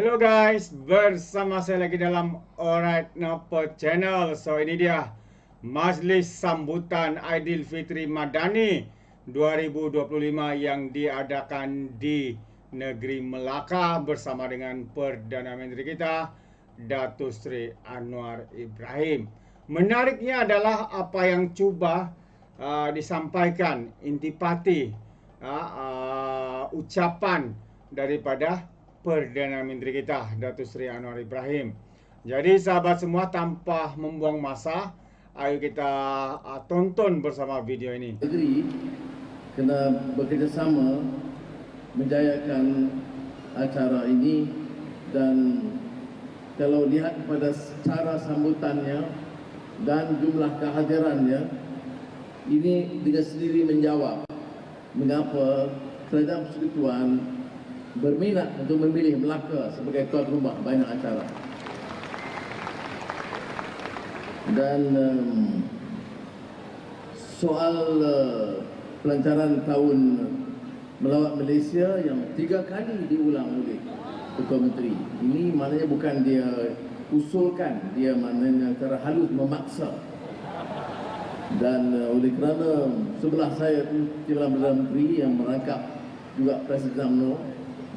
Hello guys, bersama saya lagi dalam Alright Napa Channel. So ini dia Majlis Sambutan Aidilfitri Madani 2025 yang diadakan di negeri Melaka bersama dengan Perdana Menteri kita Datuk Seri Anwar Ibrahim. Menariknya adalah apa yang cuba uh, disampaikan intipati uh, uh, ucapan daripada Perdana Menteri kita Datuk Seri Anwar Ibrahim. Jadi sahabat semua tanpa membuang masa, ayo kita uh, tonton bersama video ini. negeri kena bekerjasama menjayakan acara ini dan kalau lihat kepada cara sambutannya dan jumlah kehadirannya ini dengan sendiri menjawab mengapa kerajaan persekutuan berminat untuk memilih Melaka sebagai tuan rumah banyak acara dan um, soal uh, pelancaran tahun melawat Malaysia yang tiga kali diulang oleh Ketua Menteri. Ini maknanya bukan dia usulkan, dia maknanya secara halus memaksa. Dan uh, oleh kerana sebelah saya tu Timbalan Perdana Menteri yang merangkap juga Presiden UMNO,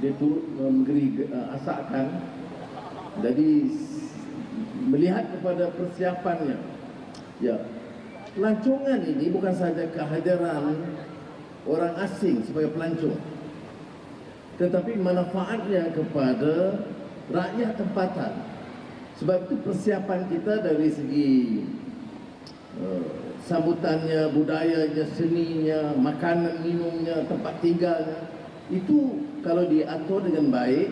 dia turut memberi uh, asakan. Jadi melihat kepada persiapannya, ya. Pelancongan ini bukan sahaja kehadiran orang asing sebagai pelancong. Tetapi manfaatnya kepada rakyat tempatan. Sebab itu persiapan kita dari segi uh, sambutannya, budayanya, seninya, makanan, minumnya, tempat tinggalnya itu kalau diatur dengan baik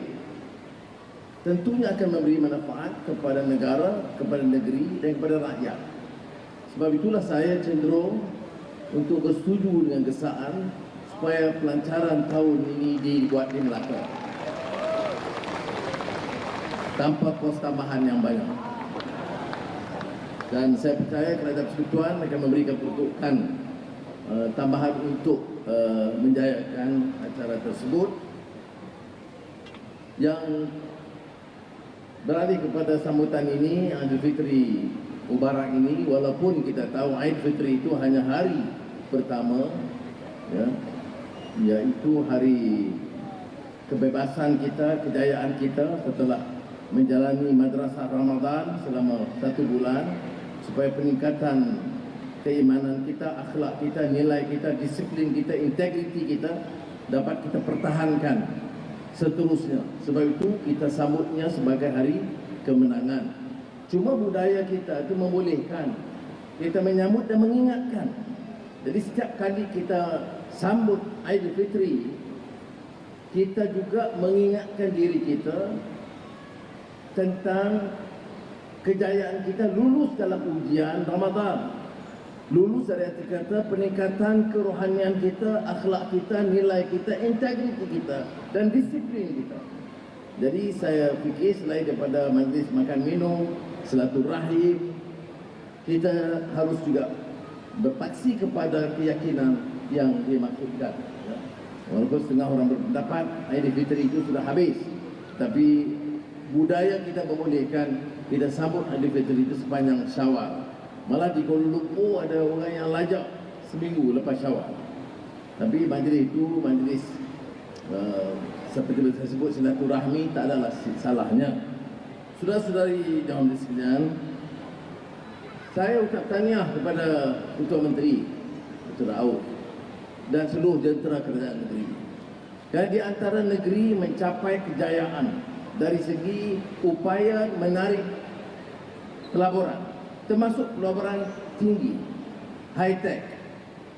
tentunya akan memberi manfaat kepada negara, kepada negeri dan kepada rakyat. Sebab itulah saya cenderung untuk bersetuju dengan gesaan supaya pelancaran tahun ini dibuat di Melaka. Tanpa kos tambahan yang banyak. Dan saya percaya kerajaan persekutuan akan memberikan peruntukan uh, tambahan untuk uh, menjayakan acara tersebut yang beralih kepada sambutan ini Aidilfitri Mubarak ini walaupun kita tahu Aidilfitri itu hanya hari pertama ya yaitu hari kebebasan kita kejayaan kita setelah menjalani madrasah Ramadan selama satu bulan supaya peningkatan keimanan kita, akhlak kita, nilai kita, disiplin kita, integriti kita dapat kita pertahankan seterusnya. Sebab itu kita sambutnya sebagai hari kemenangan. Cuma budaya kita itu membolehkan kita menyambut dan mengingatkan. Jadi setiap kali kita sambut Aidilfitri, kita juga mengingatkan diri kita tentang kejayaan kita lulus dalam ujian Ramadan. Lulus dari arti kata peningkatan kerohanian kita, akhlak kita, nilai kita, integriti kita dan disiplin kita. Jadi saya fikir selain daripada majlis makan minum, silaturahim, kita harus juga berpaksi kepada keyakinan yang dimaksudkan. Walaupun setengah orang berpendapat Aidilfitri itu sudah habis, tapi budaya kita membolehkan kita sambut Aidilfitri itu sepanjang Syawal. Malah di Kuala Lumpur ada orang yang lajak seminggu lepas Syawal. Tapi majlis itu majlis uh, seperti saya sebut silaturahmi tak adalah salahnya. Saudara-saudari jawab sekalian, saya ucap tahniah kepada Ketua Menteri Dr. Rauf dan seluruh jentera kerajaan negeri. Dan di antara negeri mencapai kejayaan dari segi upaya menarik pelaburan termasuk pelaburan tinggi, high tech,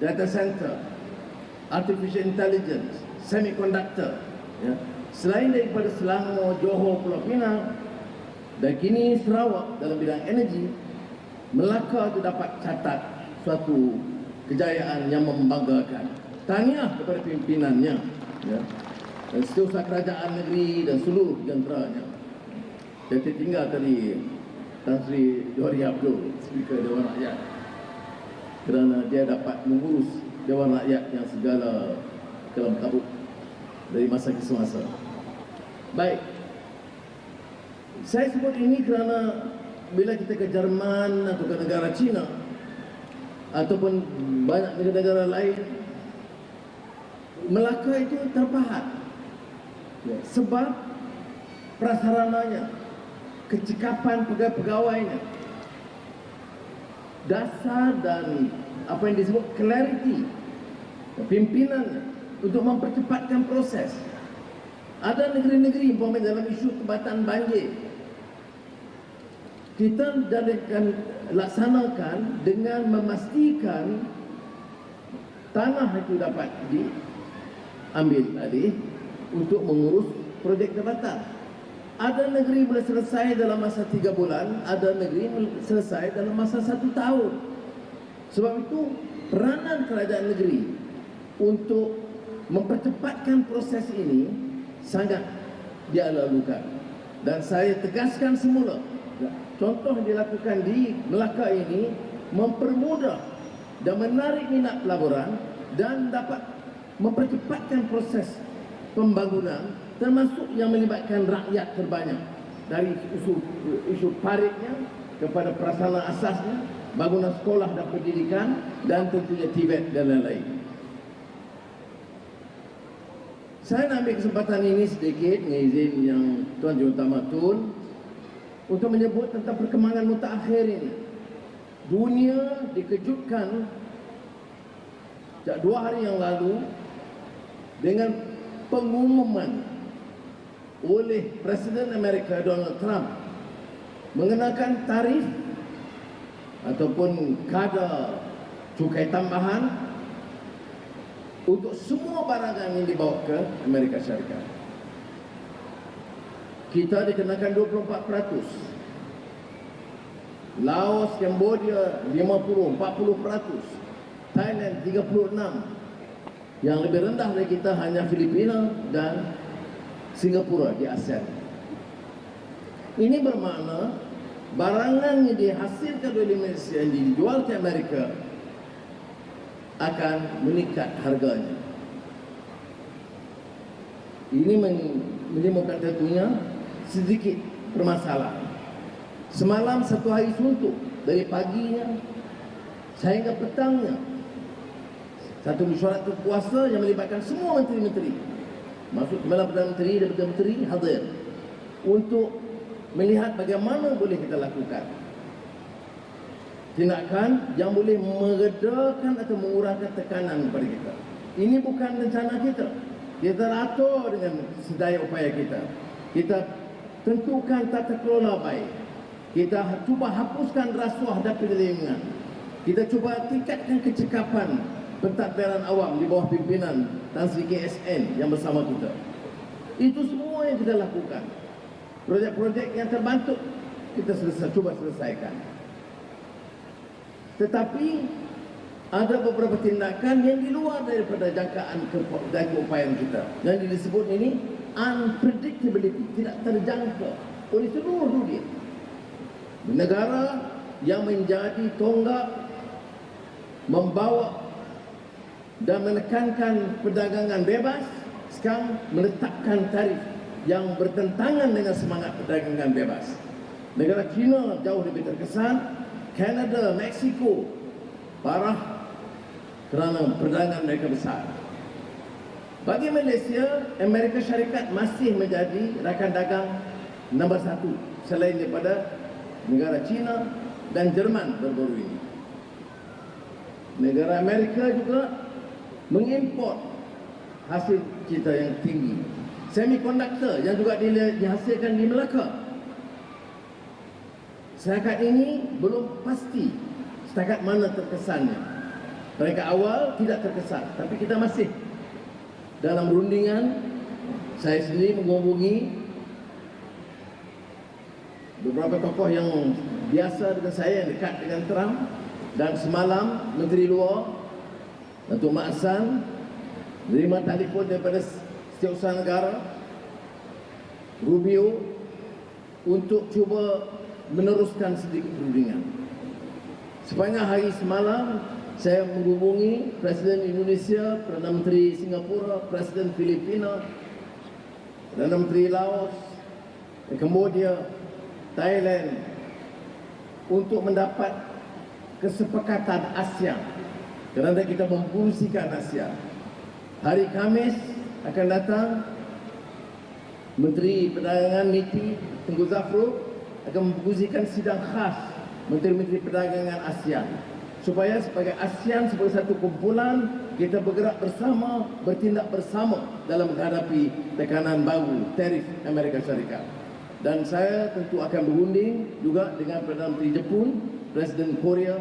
data center, artificial intelligence, semiconductor. Ya. Selain daripada Selangor, Johor, Pulau Pinang dan kini Sarawak dalam bidang energi, Melaka itu dapat catat suatu kejayaan yang membanggakan. Tahniah kepada pimpinannya, ya. dan setiausaha kerajaan negeri dan seluruh jenteranya. Saya tinggal tadi Tan Sri Johari Abdul, Speaker Dewan Rakyat. Kerana dia dapat mengurus Dewan Rakyat yang segala kelam kabut dari masa ke semasa. Baik, Saya sebut ini kerana bila kita ke Jerman atau ke negara China ataupun banyak negara-negara lain Melaka itu terpahat sebab prasarananya kecekapan pegawai-pegawainya dasar dan apa yang disebut clarity pimpinannya untuk mempercepatkan proses ada negeri-negeri umpamanya dalam isu tebatan banjir kita jadikan laksanakan dengan memastikan tanah itu dapat diambil alih untuk mengurus projek jabatan. Ada negeri boleh selesai dalam masa tiga bulan, ada negeri selesai dalam masa satu tahun. Sebab itu peranan kerajaan negeri untuk mempercepatkan proses ini sangat dialalukan. Dan saya tegaskan semula contoh yang dilakukan di Melaka ini mempermudah dan menarik minat pelaburan dan dapat mempercepatkan proses pembangunan termasuk yang melibatkan rakyat terbanyak dari isu isu paritnya kepada prasarana asasnya bangunan sekolah dan pendidikan dan tentunya Tibet dan lain-lain. Saya nak ambil kesempatan ini sedikit dengan izin yang Tuan Jurutamah Tun untuk menyebut tentang perkembangan mutakhir ini. Dunia dikejutkan sejak dua hari yang lalu dengan pengumuman oleh Presiden Amerika Donald Trump mengenakan tarif ataupun kadar cukai tambahan untuk semua barangan yang dibawa ke Amerika Syarikat kita dikenakan 24%. Laos, Cambodia 50, 40%. Thailand 36. Yang lebih rendah dari kita hanya Filipina dan Singapura di ASEAN. Ini bermakna barangan yang dihasilkan oleh Malaysia yang dijual ke Amerika akan meningkat harganya. Ini menyebabkan tentunya sedikit permasalahan. Semalam satu hari suntuk dari paginya sehingga petangnya satu mesyuarat kuasa yang melibatkan semua menteri-menteri masuk kepala Perdana Menteri dan Perdana Menteri hadir untuk melihat bagaimana boleh kita lakukan tindakan yang boleh meredakan atau mengurangkan tekanan kepada kita. Ini bukan rencana kita. Kita atur dengan sedaya upaya kita. Kita tentukan tata kelola baik. Kita cuba hapuskan rasuah dan penyelewengan. Kita cuba tingkatkan kecekapan pentadbiran awam di bawah pimpinan Tan Sri KSN yang bersama kita. Itu semua yang kita lakukan. Projek-projek yang terbantuk kita selesai, cuba selesaikan. Tetapi ada beberapa tindakan yang di luar daripada jangkaan keupayaan kita. Yang disebut ini unpredictability, tidak terjangka oleh seluruh dunia. Negara yang menjadi tonggak membawa dan menekankan perdagangan bebas sekarang meletakkan tarif yang bertentangan dengan semangat perdagangan bebas. Negara China jauh lebih terkesan, Canada, Mexico parah kerana perdagangan mereka besar. Bagi Malaysia, Amerika Syarikat masih menjadi rakan dagang nombor satu selain daripada negara China dan Jerman baru-baru ini. Negara Amerika juga mengimport hasil kita yang tinggi. Semiconductor yang juga dihasilkan di Melaka. Setakat ini belum pasti setakat mana terkesannya. Mereka awal tidak terkesan, tapi kita masih dalam rundingan saya sendiri menghubungi beberapa tokoh yang biasa dengan saya yang dekat dengan Trump dan semalam Menteri Luar Datuk Mak Hassan menerima telefon daripada Setiausaha Negara Rubio untuk cuba meneruskan sedikit perundingan. Sepanjang hari semalam saya menghubungi Presiden Indonesia, Perdana Menteri Singapura, Presiden Filipina, Perdana Menteri Laos, Cambodia Thailand untuk mendapat kesepakatan ASEAN kerana kita memfungsikan ASEAN. Hari Khamis akan datang Menteri Perdagangan MITI Tengku Zafrul akan memfungsikan sidang khas Menteri-Menteri Perdagangan ASEAN supaya sebagai ASEAN sebagai satu kumpulan kita bergerak bersama, bertindak bersama dalam menghadapi tekanan baru tarif Amerika Syarikat. Dan saya tentu akan berunding juga dengan Perdana Menteri Jepun, Presiden Korea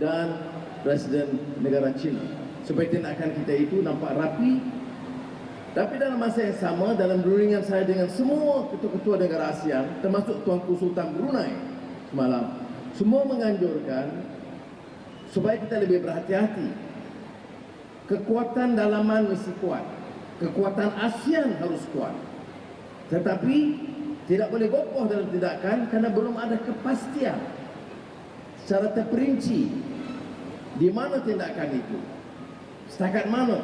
dan Presiden negara China. Supaya tindakan kita itu nampak rapi tapi dalam masa yang sama, dalam rundingan saya dengan semua ketua-ketua negara ASEAN, termasuk Tuanku Sultan Brunei semalam, semua menganjurkan supaya kita lebih berhati-hati. Kekuatan dalaman mesti kuat. Kekuatan ASEAN harus kuat. Tetapi tidak boleh gopoh dalam tindakan kerana belum ada kepastian secara terperinci di mana tindakan itu. Setakat mana?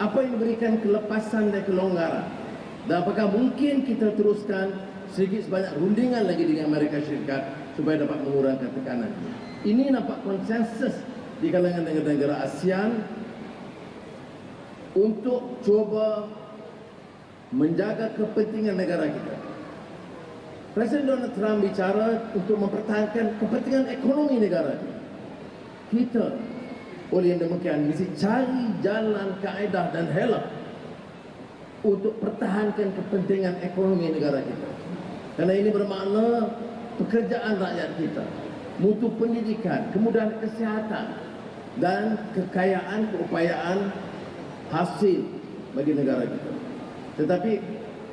Apa yang memberikan kelepasan dan kelonggaran? Dan apakah mungkin kita teruskan sedikit sebanyak rundingan lagi dengan Amerika Syarikat supaya dapat mengurangkan tekanan? Ini nampak konsensus di kalangan negara-negara ASEAN untuk cuba menjaga kepentingan negara kita. Presiden Donald Trump bicara untuk mempertahankan kepentingan ekonomi negara kita kita oleh demikian, mesti cari jalan kaedah dan helak untuk pertahankan kepentingan ekonomi negara kita. Karena ini bermakna pekerjaan rakyat kita, mutu pendidikan, kemudahan kesihatan dan kekayaan keupayaan hasil bagi negara kita. Tetapi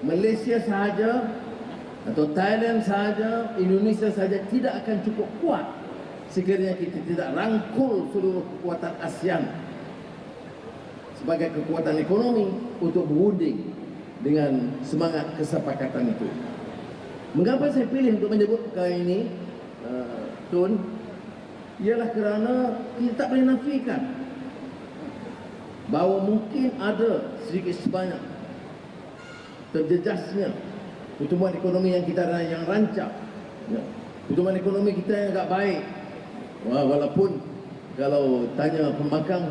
Malaysia sahaja atau Thailand sahaja, Indonesia sahaja tidak akan cukup kuat sekiranya kita tidak rangkul seluruh kekuatan ASEAN sebagai kekuatan ekonomi untuk berunding dengan semangat kesepakatan itu. Mengapa saya pilih untuk menyebut perkara ini, uh, Tun? Ialah kerana kita tak boleh nafikan bahawa mungkin ada sedikit sebanyak terjejasnya pertumbuhan ekonomi yang kita yang rancak. Ya. Pertumbuhan ekonomi kita yang agak baik walaupun kalau tanya pembangkang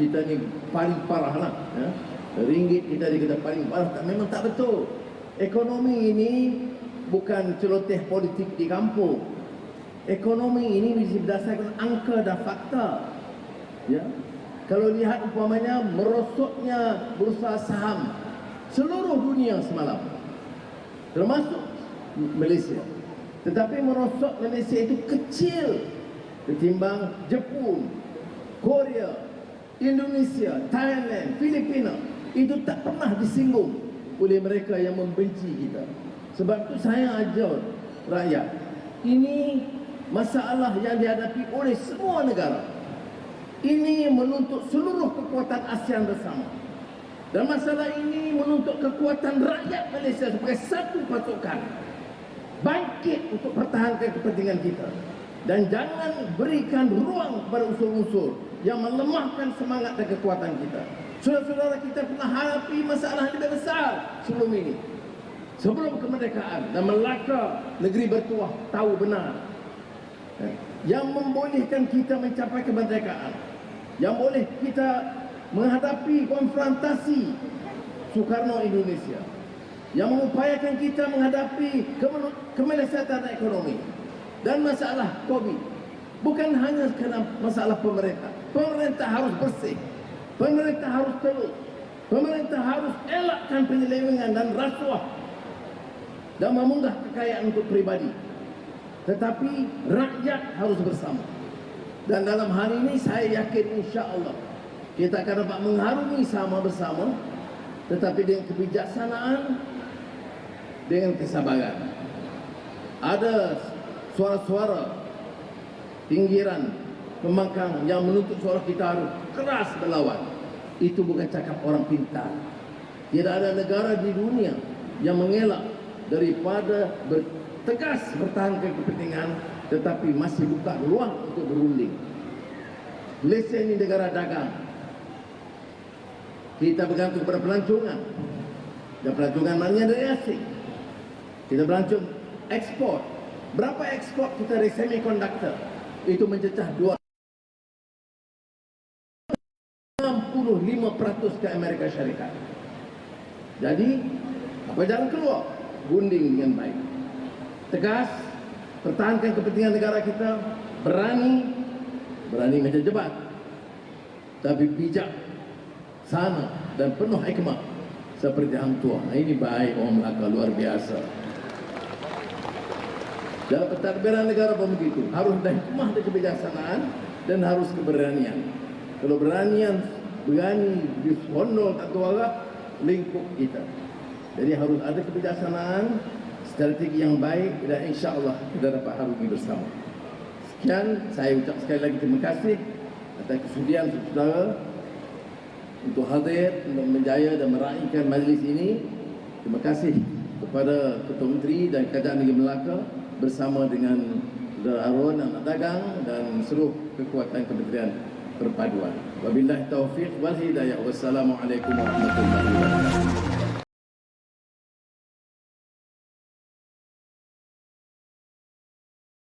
kita ni paling parah lah ya. Ringgit kita ni kita paling parah tak, Memang tak betul Ekonomi ini bukan celoteh politik di kampung Ekonomi ini mesti berdasarkan angka dan fakta ya. Kalau lihat umpamanya merosotnya bursa saham Seluruh dunia semalam Termasuk Malaysia Tetapi merosot Malaysia itu kecil ketimbang Jepun, Korea, Indonesia, Thailand, Filipina itu tak pernah disinggung oleh mereka yang membenci kita. Sebab itu saya ajar rakyat, ini masalah yang dihadapi oleh semua negara. Ini menuntut seluruh kekuatan ASEAN bersama. Dan masalah ini menuntut kekuatan rakyat Malaysia sebagai satu pasukan. Bangkit untuk pertahankan kepentingan kita dan jangan berikan ruang kepada unsur-unsur yang melemahkan semangat dan kekuatan kita. Saudara-saudara kita pernah hadapi masalah yang lebih besar sebelum ini. Sebelum kemerdekaan dan Melaka negeri bertuah tahu benar. Yang membolehkan kita mencapai kemerdekaan. Yang boleh kita menghadapi konfrontasi Soekarno Indonesia. Yang mengupayakan kita menghadapi kemelesatan ekonomi dan masalah COVID bukan hanya kerana masalah pemerintah. Pemerintah harus bersih. Pemerintah harus terus. Pemerintah harus elakkan penyelewengan dan rasuah dan memunggah kekayaan untuk pribadi. Tetapi rakyat harus bersama. Dan dalam hari ini saya yakin insya Allah kita akan dapat mengharungi sama bersama tetapi dengan kebijaksanaan dengan kesabaran. Ada suara-suara pinggiran pembangkang yang menuntut suara kita harus keras berlawan. Itu bukan cakap orang pintar. Tidak ada negara di dunia yang mengelak daripada bertegas bertahankan kepentingan tetapi masih buka ruang untuk berunding. Malaysia ini negara dagang. Kita bergantung pada pelancongan. Dan pelancongan maknanya dari asing. Kita pelancong ekspor Berapa ekspor kita dari semiconductor? Itu mencecah 2 65% ke Amerika Syarikat. Jadi, apa jalan keluar? Gunding dengan baik. Tegas, pertahankan kepentingan negara kita, berani, berani meja jebat. Tapi bijak, sana dan penuh hikmah seperti hang tua. Nah, ini baik orang Melaka luar biasa. Dalam pentadbiran negara pun begitu. Harus ada hikmah dan kebijaksanaan dan harus keberanian. Kalau beranian, berani, dishonor tak tahu agak, lingkup kita. Jadi harus ada kebijaksanaan, strategi yang baik dan insya Allah kita dapat harungi bersama. Sekian, saya ucap sekali lagi terima kasih atas kesudian saudara untuk hadir, untuk menjaya dan meraihkan majlis ini. Terima kasih kepada Ketua Menteri dan Kerajaan Negeri Melaka bersama dengan Saudara Harun, Anak Dagang dan seluruh kekuatan Kementerian Perpaduan. Wabillahi taufiq wal hidayah. Wassalamualaikum warahmatullahi wabarakatuh.